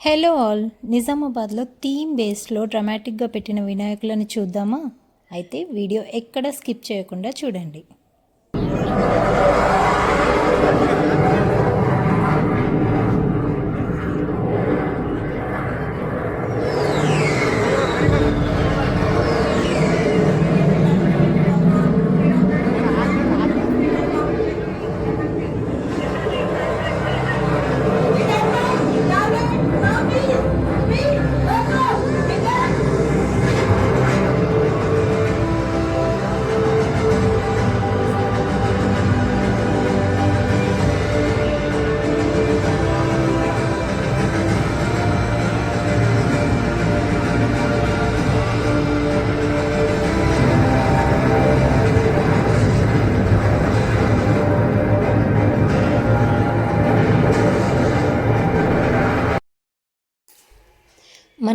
Hello all నిజామాబాద్లో theme బేస్లో డ్రమాటిక్గా పెట్టిన వినాయకులను చూద్దామా? అయితే వీడియో ఎక్కడ స్కిప్ చేయకుండా చూడండి.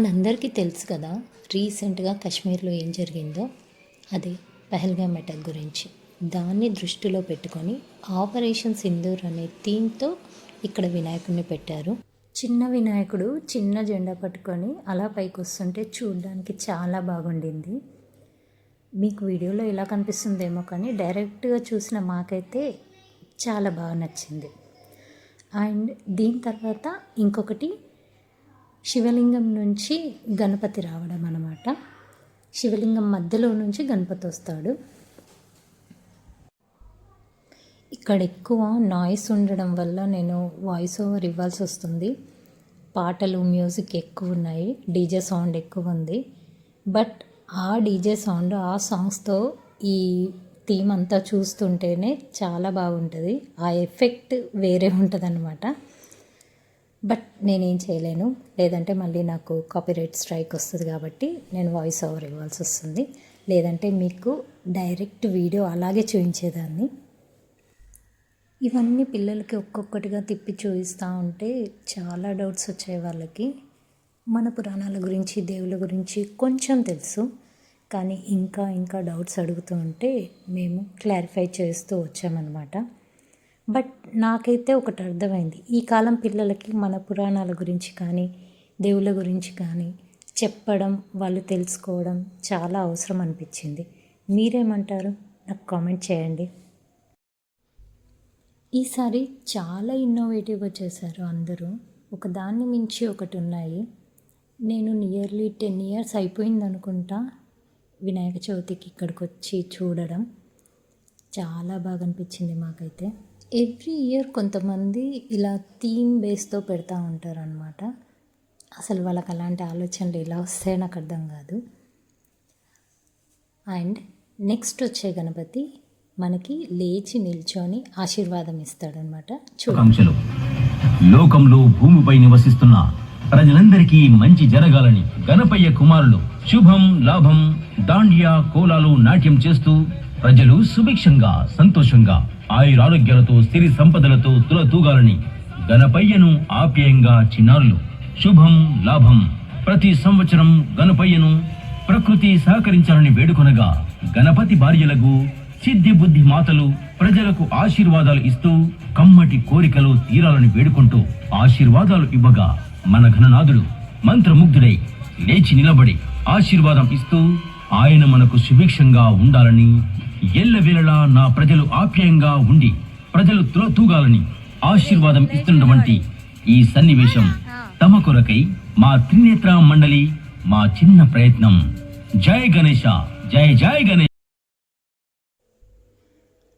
మనందరికీ తెలుసు కదా రీసెంట్గా కాశ్మీర్లో ఏం జరిగిందో? అదే పహల్గామ్ అటాక్ గురించి. దాన్ని దృష్టిలో పెట్టుకొని ఆపరేషన్ సింధూర్ అనే థీమ్తో ఇక్కడ వినాయకుడిని పెట్టారు. చిన్న వినాయకుడు చిన్న జెండా పట్టుకొని అలా పైకి వస్తుంటే చూడడానికి చాలా బాగుండింది. మీకు వీడియోలో ఎలా కనిపిస్తుందేమో కానీ డైరెక్ట్గా చూసిన మాకైతే చాలా బాగా నచ్చింది. అండ్ దీని తర్వాత ఇంకొకటి శివలింగం నుంచి గణపతి రావడం అన్నమాట. శివలింగం మధ్యలో నుంచి గణపతి వస్తాడు. ఇక్కడ ఎక్కువ నాయిస్ ఉండడం వల్ల నేను వాయిస్ ఓవర్ ఇవ్వాల్సి వస్తుంది. పాటలు మ్యూజిక్ ఎక్కువ ఉన్నాయి. డీజే సౌండ్ ఎక్కువ ఉంది. బట్ ఆ డీజే సౌండ్ ఆ సాంగ్స్తో ఈ థీమ్ అంతా చూస్తుంటేనే చాలా బాగుంటుంది. ఆ ఎఫెక్ట్ వేరే ఉంటుంది బట్ నేనేం చేయలేను. లేదంటే మళ్ళీ నాకు కాపీరైట్ స్ట్రైక్ వస్తుంది కాబట్టి నేను వాయిస్ ఓవర్ ఇవ్వాల్సి వస్తుంది. లేదంటే మీకు డైరెక్ట్ వీడియో అలాగే చూపించేదాన్ని. ఇవన్నీ పిల్లలకి ఒక్కొక్కటిగా తిప్పి చూపిస్తూ ఉంటే చాలా డౌట్స్ వచ్చాయి వాళ్ళకి. మన పురాణాల గురించి దేవుళ్ళ గురించి కొంచెం తెలుసు. కానీ ఇంకా ఇంకా డౌట్స్ అడుగుతూ ఉంటే మేము క్లారిఫై చేస్తూ వచ్చామన్నమాట. బట్ నాకైతే ఒకటి అర్థమైంది. ఈ కాలం పిల్లలకి మన పురాణాల గురించి కానీ దేవుళ్ళ గురించి కానీ చెప్పడం వాళ్ళు తెలుసుకోవడం చాలా అవసరం అనిపించింది. మీరేమంటారు? నాకు కామెంట్ చేయండి. ఈసారి చాలా ఇన్నోవేటివ్గా చేశారు అందరూ. ఒకదాన్ని మించి ఒకటి ఉన్నాయి. నేను నియర్లీ టెన్ ఇయర్స్ అయిపోయింది అనుకుంటా వినాయక చవితికి ఇక్కడికి వచ్చి చూడడం. చాలా బాగా అనిపించింది మాకైతే. ఎవ్రీ ఇయర్ కొంతమంది ఇలా థీమ్ బేస్తో పెడతా ఉంటారు అనమాట అసలు వాళ్ళకి అలాంటి ఆలోచనలు ఎలా వస్తాయో నాకు అర్థం కాదు. అండ్ నెక్స్ట్ వచ్చే గణపతి మనకి లేచి నిల్చొని ఆశీర్వాదం ఇస్తాడనమాట చూడండి లోకంలో భూమిపై నివసిస్తున్న ప్రజలందరికీ మంచి జరగాలని గణపయ్య కుమారులు శుభం లాభం దాండియా కోలాలు నాట్యం చేస్తూ ప్రజలు సుభిక్షంగా సంతోషంగా ఆయురారోగ్యాలతో సిరి సంపదలతో తులతూగాలని గణపయ్యను ఆప్యాయంగా చిన్నారులు. శుభం లాభం. ప్రతి సంవత్సరం గణపయ్యను ప్రకృతి సహకరించాలని వేడుకొనగా గణపతి భార్యలకు సిద్ధి బుద్ధి మాతలు ప్రజలకు ఆశీర్వాదాలు ఇస్తూ కమ్మటి కోరికలు తీరాలని వేడుకుంటూ ఆశీర్వాదాలు ఇవ్వగా మన ఘననాథుడు మంత్రముగ్ధుడై లేచి నిలబడి ఆశీర్వాదం ఇస్తూ ఆయన మనకు సుభిక్షంగా ఉండాలని ఎల్లవేళలా నా ప్రజలు ఆప్యాయంగా ఉండి ప్రజలు తులతూగాలని ఆశీర్వాదం ఇస్తున్నటువంటి ఈ సన్నివేశం తమ కొరకై మా త్రినేత్ర మండలి మా చిన్న ప్రయత్నం. జయ గణేష జయ జయ గణేష్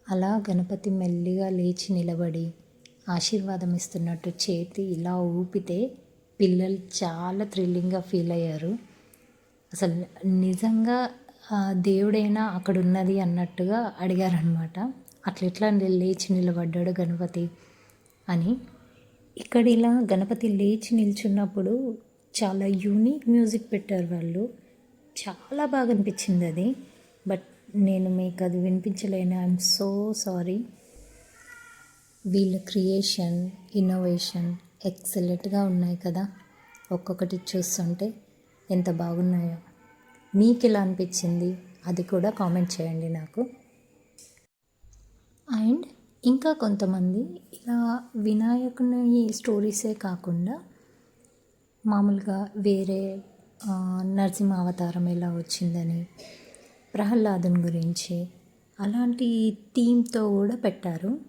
అలా గణపతి మెల్లిగా లేచి నిలబడి ఆశీర్వాదం ఇస్తున్నట్టు చేతి ఇలా ఊపితే పిల్లలు చాలా థ్రిల్లింగ్గా ఫీల్ అయ్యారు. అసలు నిజంగా దేవుడైనా అక్కడ ఉన్నది అన్నట్టుగా అడిగారనమాట అట్లా ఎట్లా లేచి నిలబడ్డాడు గణపతి అని. ఇక్కడ ఇలా గణపతి లేచి నిల్చున్నప్పుడు చాలా యూనిక్ మ్యూజిక్ పెట్టారు వాళ్ళు. చాలా బాగా అనిపించింది అది. బట్ నేను మీకు అది వినిపించలేను. I'm so sorry. వీళ్ళ క్రియేషన్ ఇన్నోవేషన్ ఎక్సలెంట్గా ఉన్నాయి కదా. ఒక్కొక్కటి చూస్తుంటే ఎంత బాగున్నాయో. మీకు ఎలా అనిపించింది? అది కూడా కామెంట్ చేయండి నాకు. అండ్ ఇంకా కొంతమంది ఇలా వినాయకుని స్టోరీసే కాకుండా మామూలుగా వేరే నరసింహ అవతారం ఎలా వచ్చిందని ప్రహ్లాదుని గురించి అలాంటి థీమ్తో కూడా పెట్టారు.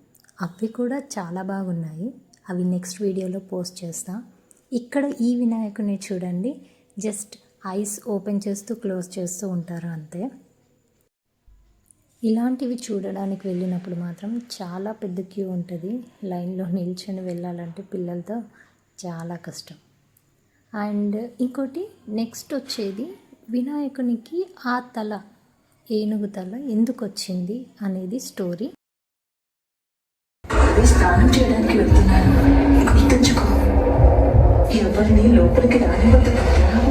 అవి కూడా చాలా బాగున్నాయి. అవి నెక్స్ట్ వీడియోలో పోస్ట్ చేస్తా. ఇక్కడ ఈ వినాయకుని చూడండి. జస్ట్ ఐస్ ఓపెన్ చేస్తూ క్లోజ్ చేస్తూ ఉంటారు అంతే. ఇలాంటివి చూడడానికి వెళ్ళినప్పుడు మాత్రం చాలా పెద్ద క్యూ ఉంటుంది. లైన్లో నిల్చొని వెళ్ళాలంటే పిల్లలతో చాలా కష్టం. అండ్ ఇంకోటి నెక్స్ట్ వచ్చేది వినాయకునికి ఆ తల ఏనుగు తల ఎందుకు వచ్చింది అనేది స్టోరీ. స్నానం చేయడానికి వెళ్తున్నాను. గుర్తుంచుకో ఎవరిని లోపలికి రానివద్దు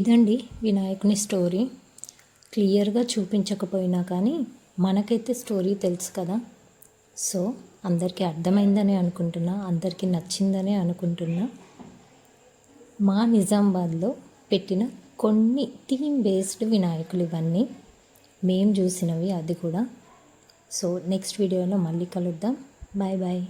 ఇదండి వినాయకుని స్టోరీ. క్లియర్గా చూపించకపోయినా కానీ మనకైతే స్టోరీ తెలుసు కదా. సో అందరికీ అర్థమైందని అనుకుంటున్నా అందరికీ నచ్చిందని అనుకుంటున్నా. మా నిజామాబాద్లో పెట్టిన కొన్ని థీమ్ బేస్డ్ వినాయకులు ఇవన్నీ మేము చూసినవి అది కూడా. సో నెక్స్ట్ వీడియోలో మళ్ళీ కలుద్దాం. Bye bye.